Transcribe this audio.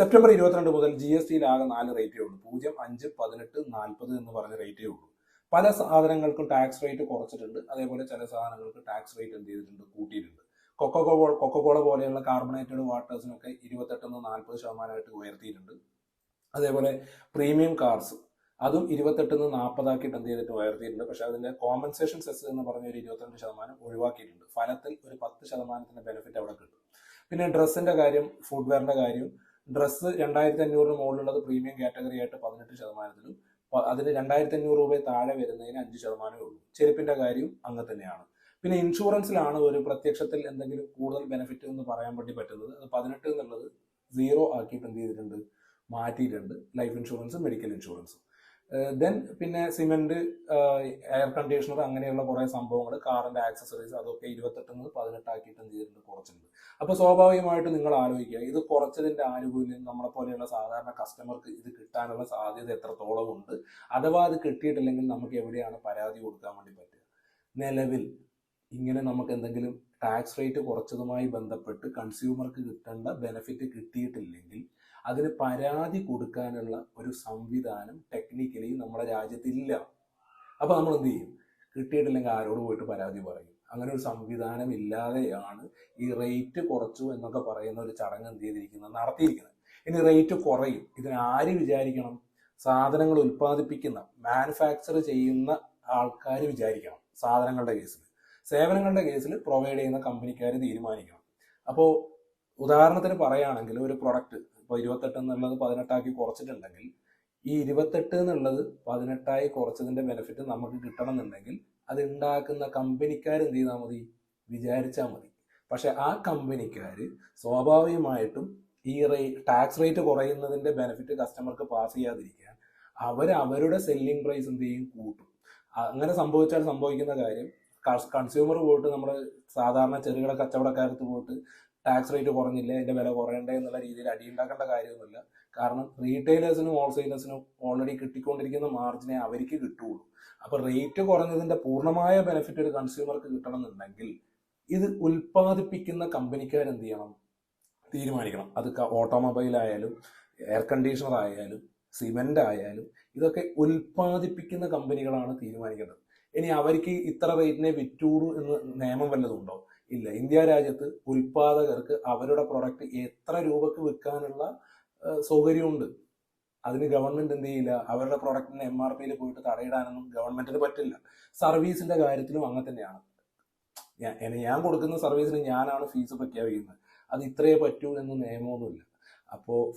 September ഇരുപത്തിരണ്ട് മുതൽ G S ടിയിൽ ആകെ നാല് റേറ്റേ ഉള്ളൂ. പൂജ്യം അഞ്ച് പതിനെട്ട് നാൽപ്പത് എന്ന് പറഞ്ഞ റേറ്റേ ഉള്ളൂ. പല സാധനങ്ങൾക്കും ടാക്സ് റേറ്റ് കുറച്ചിട്ടുണ്ട്. അതേപോലെ ചില സാധനങ്ങൾക്ക് ടാക്സ് റേറ്റ് എന്ത് ചെയ്തിട്ടുണ്ട്? കൂട്ടിയിട്ടുണ്ട്. കൊക്കോ കൊക്കോകോള പോലെയുള്ള കാർബണേറ്റഡ് വാട്ടേഴ്സിനൊക്കെ ഇരുപത്തെട്ടിന്ന് നാൽപ്പത് ശതമാനമായിട്ട് ഉയർത്തിയിട്ടുണ്ട്. അതേപോലെ പ്രീമിയം കാർസ് അതും ഇരുപത്തെട്ടിന്ന് നാൽപ്പതാക്കിയിട്ട് എന്ത് ചെയ്തിട്ട് ഉയർത്തിയിട്ടുണ്ട്. പക്ഷെ അതിന്റെ കോമ്പൻസേഷൻ സെസ് എന്ന് പറഞ്ഞ ഒരു ഇരുപത്തിരണ്ട് ശതമാനം ഒഴിവാക്കിയിട്ടുണ്ട്. ഫലത്തിൽ ഒരു പത്ത് ശതമാനത്തിന്റെ ബെനിഫിറ്റ് അവിടെ കിട്ടും. പിന്നെ ഡ്രസ്സിന്റെ കാര്യം ഫുഡ്വെയറിന്റെ കാര്യം ഡ്രസ്സ് രണ്ടായിരത്തി അഞ്ഞൂറിന് മുകളിലുള്ളത് പ്രീമിയം കാറ്റഗറി ആയിട്ട് പതിനെട്ട് ശതമാനത്തിലും അതിന് രണ്ടായിരത്തി അഞ്ഞൂറ് രൂപ താഴെ വരുന്നതിന് അഞ്ച് ശതമാനമേ ഉള്ളൂ. ചെരുപ്പിന്റെ കാര്യം അങ്ങനെ തന്നെയാണ്. പിന്നെ ഇൻഷുറൻസിലാണ് ഒരു പ്രത്യക്ഷത്തിൽ എന്തെങ്കിലും കൂടുതൽ ബെനിഫിറ്റ് എന്ന് പറയാൻ വേണ്ടി പറ്റുന്നത്. അത് പതിനെട്ട് എന്നുള്ളത് സീറോ ആക്കിയിട്ട് എന്ത് ചെയ്തിട്ടുണ്ട്? മാറ്റിയിട്ടുണ്ട്. ലൈഫ് ഇൻഷുറൻസും മെഡിക്കൽ ഇൻഷുറൻസും ദെൻ പിന്നെ സിമെന്റ് എയർ കണ്ടീഷണർ അങ്ങനെയുള്ള കുറെ സംഭവങ്ങൾ കാറിന്റെ ആക്സസറീസ് അതൊക്കെ ഇരുപത്തെട്ട് മുതൽ പതിനെട്ടാക്കിയിട്ട് എന്ത് ചെയ്തിട്ടുണ്ട് കുറച്ചിട്ടുണ്ട് അപ്പൊ സ്വാഭാവികമായിട്ട് നിങ്ങൾ ആലോചിക്കുക ഇത് കുറച്ചതിന്റെ ആനുകൂല്യം നമ്മളെ പോലെയുള്ള സാധാരണ കസ്റ്റമർക്ക് ഇത് കിട്ടാനുള്ള സാധ്യത എത്രത്തോളം ഉണ്ട്? അഥവാ അത് കിട്ടിയിട്ടില്ലെങ്കിൽ നമുക്ക് എവിടെയാണ് പരാതി കൊടുക്കാൻ വേണ്ടി പറ്റുക? നിലവിൽ. ഇങ്ങനെ നമുക്ക് എന്തെങ്കിലും ടാക്സ് റേറ്റ് കുറച്ചതുമായി ബന്ധപ്പെട്ട് കൺസ്യൂമർക്ക് കിട്ടേണ്ട ബെനഫിറ്റ് കിട്ടിയിട്ടില്ലെങ്കിൽ അതിന് പരാതി കൊടുക്കാനുള്ള ഒരു സംവിധാനം ടെക്നിക്കലി നമ്മുടെ രാജ്യത്തില്ല അപ്പോൾ നമ്മൾ എന്ത് ചെയ്യും? കിട്ടിയിട്ടില്ലെങ്കിൽ ആരോട് പോയിട്ട് പരാതി പറയും? അങ്ങനെ ഒരു സംവിധാനം ഇല്ലാതെയാണ് ഈ റേറ്റ് കുറച്ചു എന്നൊക്കെ പറയുന്ന ഒരു ചടങ്ങ് എന്ത് ചെയ്തിരിക്കുന്നത്? നടത്തിയിരിക്കുന്നത്. ഇനി റേറ്റ് കുറയും. ഇതിന് ആര് വിചാരിക്കണം? സാധനങ്ങൾ ഉൽപ്പാദിപ്പിക്കുന്ന മാനുഫാക്ചർ ചെയ്യുന്ന ആൾക്കാർ വിചാരിക്കണം സാധനങ്ങളുടെ കേസിൽ സേവനങ്ങളുടെ കേസിൽ പ്രൊവൈഡ് ചെയ്യുന്ന കമ്പനിക്കാർ തീരുമാനിക്കണം. അപ്പോൾ ഉദാഹരണത്തിന് പറയുകയാണെങ്കിൽ ഒരു പ്രൊഡക്റ്റ് ഇപ്പോൾ ഇരുപത്തെട്ട് എന്നുള്ളത് പതിനെട്ടാക്കി കുറച്ചിട്ടുണ്ടെങ്കിൽ ഈ ഇരുപത്തെട്ട് എന്നുള്ളത് പതിനെട്ടായി കുറച്ചതിന്റെ ബെനിഫിറ്റ് നമുക്ക് കിട്ടണം എന്നുണ്ടെങ്കിൽ അത് ഉണ്ടാക്കുന്ന കമ്പനിക്കാർ എന്ത് ചെയ്താൽ മതി? വിചാരിച്ചാൽ മതി. പക്ഷെ ആ കമ്പനിക്കാർ സ്വാഭാവികമായിട്ടും ഈ റേ ടാക്സ് റേറ്റ് കുറയുന്നതിന്റെ ബെനിഫിറ്റ് കസ്റ്റമർക്ക് പാസ് ചെയ്യാതിരിക്കാൻ അവർ അവരുടെ സെല്ലിംഗ് പ്രൈസ് എന്ത് ചെയ്യും? കൂട്ടും. അങ്ങനെ സംഭവിച്ചാൽ സംഭവിക്കുന്ന കാര്യം കൺസ്യൂമർ പോയിട്ട് നമ്മൾ സാധാരണ ചെറുകിട കച്ചവടക്കാരത്ത് പോയിട്ട് ടാക്സ് റേറ്റ് കുറഞ്ഞില്ല അതിന്റെ വില കുറയണ്ടേ എന്നുള്ള രീതിയിൽ അടിയുണ്ടാക്കേണ്ട കാര്യമൊന്നുമില്ല. കാരണം റീറ്റെയിലേഴ്സിനും ഹോൾസെയിലേഴ്സിനും ഓൾറെഡി കിട്ടിക്കൊണ്ടിരിക്കുന്ന മാർജിനെ അവർക്ക് കിട്ടുകയുള്ളൂ. അപ്പൊ റേറ്റ് കുറഞ്ഞതിന്റെ പൂർണമായ ബെനിഫിറ്റ് ഒരു കൺസ്യൂമർക്ക് കിട്ടണമെന്നുണ്ടെങ്കിൽ ഇത് ഉൽപ്പാദിപ്പിക്കുന്ന കമ്പനിക്കാർ എന്ത് ചെയ്യണം? തീരുമാനിക്കണം. അത് ഓട്ടോമൊബൈൽ ആയാലും എയർ കണ്ടീഷണർ ആയാലും സിമെന്റ് ആയാലും ഇതൊക്കെ ഉൽപ്പാദിപ്പിക്കുന്ന കമ്പനികളാണ് തീരുമാനിക്കേണ്ടത്. ഇനി അവർക്ക് ഇത്ര റേറ്റിനെ വിറ്റൂടൂ എന്ന് നിയമം വല്ലതും ഉണ്ടോ? ഇല്ല. ഇന്ത്യ രാജ്യത്ത് ഉൽപാദകർക്ക് അവരുടെ പ്രൊഡക്റ്റ് എത്ര രൂപക്ക് വിൽക്കാനുള്ള സൗകര്യമുണ്ട്? അതിന് ഗവൺമെന്റ് എന്ത് ചെയ്യില്ല? അവരുടെ പ്രൊഡക്റ്റിന് എം ആർ പിയിൽ പോയിട്ട് തടയിടാനൊന്നും ഗവൺമെന്റിന് പറ്റില്ല. സർവീസിന്റെ കാര്യത്തിലും അങ്ങനെ തന്നെയാണ്. ഞാൻ ഞാൻ കൊടുക്കുന്ന സർവീസിന് ഞാനാണ് ഫീസ് പ്രഖ്യാപിക്കുന്നത്. അത് ഇത്രയേ പറ്റൂ എന്ന് നിയമമൊന്നുമില്ല. അപ്പോൾ